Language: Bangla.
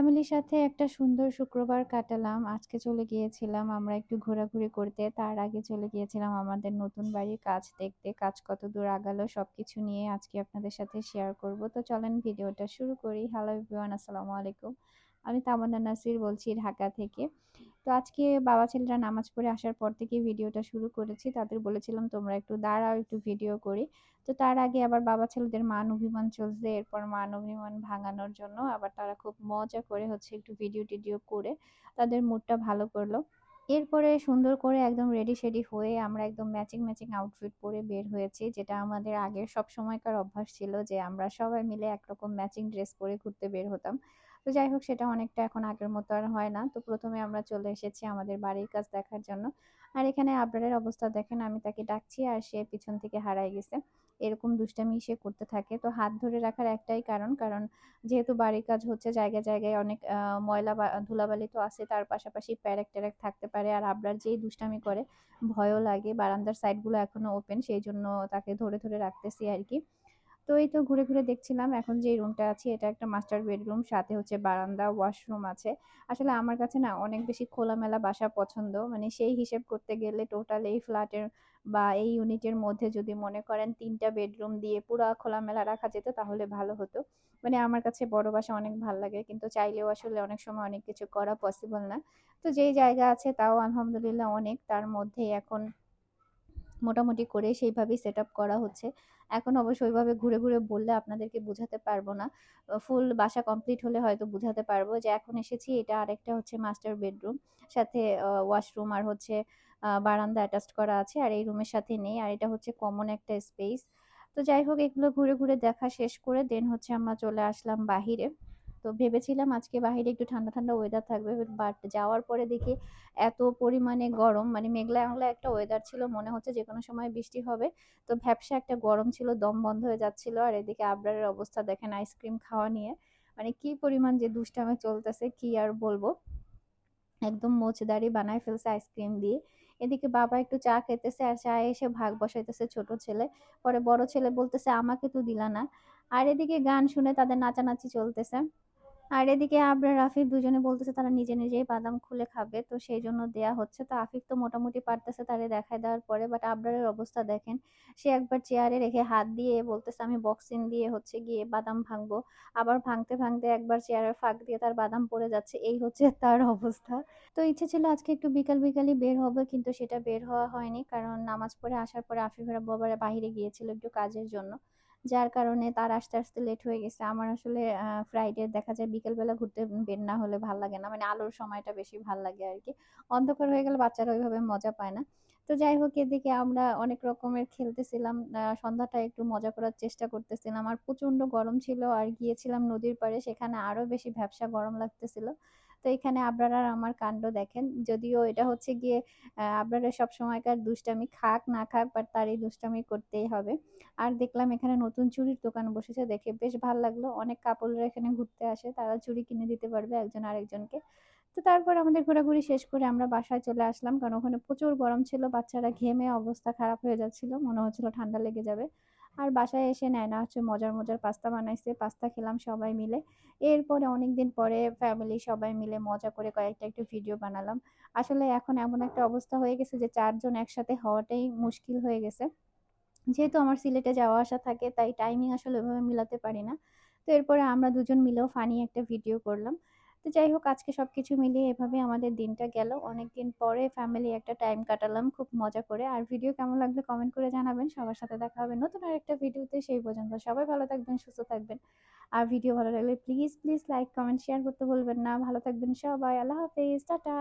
ফ্যামিলির সাথে একটা সুন্দর শুক্রবার কাটালাম। আজকে চলে গিয়েছিলাম আমরা একটু ঘোরাঘুরি করতে। তার আগে চলে গিয়েছিলাম আমাদের নতুন বাড়ির কাজ দেখতে। কাজ কত দূর আগালো সব কিছু নিয়ে আজকে আপনাদের সাথে শেয়ার করব। তো চলেন ভিডিওটা শুরু করি। হ্যালো এভরিওয়ান আসসালামু আলাইকুম। আমি তামান্না নাসির বলছি ঢাকা থেকে। তো আজকে বাবা ছেলেরা নামাজ পড়ে আসার পর থেকে ভিডিওটা শুরু করেছি। তাদের বলেছিলাম, তোমরা একটু দাঁড়াও, একটু ভিডিও করি। তো তার আগে আবার বাবা ছেলেদের মান অভিমান চলছে এরপর মান অভিমান ভাঙানোর জন্য আবার তারা খুব মজা করে হচ্ছে একটু ভিডিও টিডিও করে তাদের মুডটা ভালো করল এরপরে সুন্দর করে একদম রেডি শেডি হয়ে আমরা একদম ম্যাচিং ম্যাচিং আউটফিট পরে বের হয়েছি, যেটা আমাদের আগের সব সময়কার অভ্যাস ছিল যে আমরা সবাই মিলে একরকম ম্যাচিং ড্রেস পরে ঘুরতে বের হতাম তো যাই হোক, সেটা অনেকটা এখন আগের মতো আর হয় না। তো প্রথমে আমরা চলে এসেছি আমাদের বাড়ির কাজ দেখার জন্য। আর এখানে আবরারের অবস্থা দেখেন, আমি তাকে ডাকছি আর সে পিছন থেকে হারাই গেছে। এরকম দুষ্টামি সে করতে থাকে। তো হাত ধরে রাখার একটাই কারণ কারণ যেহেতু বাড়ির কাজ হচ্ছে জায়গায় জায়গায় অনেক ময়লা বা, ধুলাবালি তো আছে, তার পাশাপাশি প্যারেক ট্যারেক থাকতে পারে। আর আবরার যেই দুষ্টামি করে, ভয়ও লাগে। বারান্দার সাইডগুলো এখনও ওপেন, সেই জন্য তাকে ধরে ধরে রাখতেছি আর কি। তো এই তো ঘুরে ঘুরে দেখছিলাম, এখন যে রুমটা আছে এটা একটা মাস্টার বেডরুম সাথে হচ্ছে বারান্দা ওয়াশরুম আছে। আসলে আমার কাছে না অনেক বেশি খোলামেলা বাসা পছন্দ মানে সেই হিসেব করতে গেলে টোটাল এই ফ্ল্যাটের বা এই ইউনিটের মধ্যে যদি মনে করেন তিনটা বেডরুম দিয়ে পুরো খোলামেলা রাখা যেত তাহলে ভালো হতো। মানে আমার কাছে বড় বাসা অনেক ভালো লাগে, কিন্তু চাইলেও আসলে অনেক সময় অনেক কিছু করা পসিবল না। তো যেই জায়গা আছে তাও আলহামদুলিল্লাহ অনেক, তার মধ্যে এখন মোটামুটি করে সেইভাবেই সেট করা হচ্ছে। এখন অবশ্য ওইভাবে ঘুরে ঘুরে বললে আপনাদেরকে বোঝাতে পারব না। ফুল বাসা কমপ্লিট হলে হয়তো বোঝাতে পারব যে এখন এসেছি, এটা আরেকটা হচ্ছে মাস্টার বেডরুম সাথে ওয়াশরুম আর হচ্ছে বারান্দা অ্যাটাচড করা আছে আর এই রুমের সাথে নেই আর এটা হচ্ছে কমন একটা স্পেস তো যাই হোক, এগুলো ঘুরে ঘুরে দেখা শেষ করে দেন হচ্ছে আমরা চলে আসলাম বাহিরে। তো ভেবেছিলাম আজকে বাহিরে একটু ঠান্ডা ঠান্ডা ওয়েদার থাকবে বাট যাওয়ার পরে দেখি এত পরিমাণে গরম মানে মেঘলা মেঘলা একটা ওয়েদার ছিল, মনে হচ্ছে যে কোনো সময় বৃষ্টি হবে। তো ভ্যাবসা একটা গরম ছিল, দম বন্ধ হয়ে যাচ্ছিল, আর এদিকে আবরারের অবস্থা দেখেন আইসক্রিম খাওয়া নিয়ে। মানে কি পরিমাণ যে দুষ্টামে চলতেছে, কি আর বলব? একদম মোচদারি বানায় ফেলছে আইসক্রিম দিয়ে। এদিকে বাবা একটু চা খেতেছে, আর চা এসে ভাগ বসাইতেছে ছোট ছেলে। পরে বড় ছেলে বলতেছে, আমাকে তো দিলা না। আর এদিকে গান শুনে তাদের নাচানাচি চলতেছে। আর এদিকে আবরার আফিফ দুজনে বলতেছে তারা নিজে নিজেই বাদাম খুলে খাবে, তো সেই জন্য দেয়া হচ্ছে। তো আফিফ তো মোটামুটি পারতেছে তারে দেখায় দেওয়ার পরে বাট আবরারের অবস্থা দেখেন, সে একবার চেয়ারে রেখে হাত দিয়ে বলতেছে, আমি বক্সিং দিয়ে হচ্ছে গিয়ে বাদাম ভাঙবো। আবার ভাঙতে ভাঙতে একবার চেয়ারের ফাঁক দিয়ে তার বাদাম পড়ে যাচ্ছে, এই হচ্ছে তার অবস্থা। তো ইচ্ছে ছিল আজকে একটু বিকাল বিকালই বের হবে, কিন্তু সেটা বের হওয়া হয়নি, কারণ নামাজ পড়ে আসার পরে আফিফের বাবার বাহিরে গিয়েছিল একটু কাজের জন্য। যার কারণে তার আসতে আসতে লেট হয়ে গেছে। আমার আসলে ফ্রাইডে দেখা যায় বিকেলবেলা ঘুরতে বের না হলে ভালো লাগে না। মানে আলোর সময়টা বেশি ভালো লাগে আর কি অন্ধকার হয়ে গেলে বাচ্চারা ওইভাবে মজা পায় না। তো যাই হোক, এদিকে আমরা অনেক রকমের খেলতেছিলাম। সন্ধ্যাটা একটু মজা করার চেষ্টা করতেছিলাম। আর প্রচণ্ড গরম ছিল আর গিয়েছিলাম নদীর পাড়ে, সেখানে আরও বেশি ভ্যাবসা গরম লাগতেছিল। তো এখানে আবরার আর আমার কাণ্ড দেখেন। যদিও এটা হচ্ছে গিয়ে আবরারের সব সময়কার দুষ্টামি খাক না খাক বাট তার এই দুষ্টামি করতেই হবে। আর দেখলাম এখানে নতুন চুরির দোকান বসেছে দেখে বেশ ভালো লাগল। অনেক কাপড়রা এখানে ঘুরতে আসে। তারা চুরি কিনে দিতে পারবে একজন আরেকজনকে। তো তারপর আমাদের ঘোরাঘুরি শেষ করে আমরা বাসায় চলে আসলাম। কারণ ওখানে প্রচুর গরম ছিল, বাচ্চারা ঘেমে অবস্থা খারাপ হয়ে যাচ্ছিল, মনে হচ্ছিল ঠান্ডা লেগে যাবে। আর বাসায় এসে নেয়না হচ্ছে মজার মজার পাস্তা বানাইছে, পাস্তা খেলাম সবাই মিলে। এরপরে অনেকদিন পরে ফ্যামিলি সবাই মিলে মজা করে কয়েকটা একটু ভিডিও বানালাম। আসলে এখন এমন একটা অবস্থা হয়ে গেছে যে চারজন একসাথে হওয়াটাই মুশকিল হয়ে গেছে। যেহেতু আমার সিলেটে যাওয়া আসা থাকে, তাই টাইমিং আসলে ওইভাবে মিলাতে পারি না। তো এরপরে আমরা দুজন মিলেও ফানি একটা ভিডিও করলাম। তো যাই হোক, আজকে সব কিছু মিলিয়ে এভাবে আমাদের দিনটা গেল। অনেকদিন পরে ফ্যামিলি একটা টাইম কাটালাম, খুব মজা করে। আর ভিডিও কেমন লাগল কমেন্ট করে জানাবেন। সবার সাথে দেখা হবে নতুন আর একটা ভিডিওতে সেই পর্যন্ত সবাই ভালো থাকবেন, সুস্থ থাকবেন। আর ভিডিও ভালো লাগলে please please like comment share করতে ভুলবেন না। ভালো থাকবেন সবাই। আল্লাহ হাফেজ। টাটা।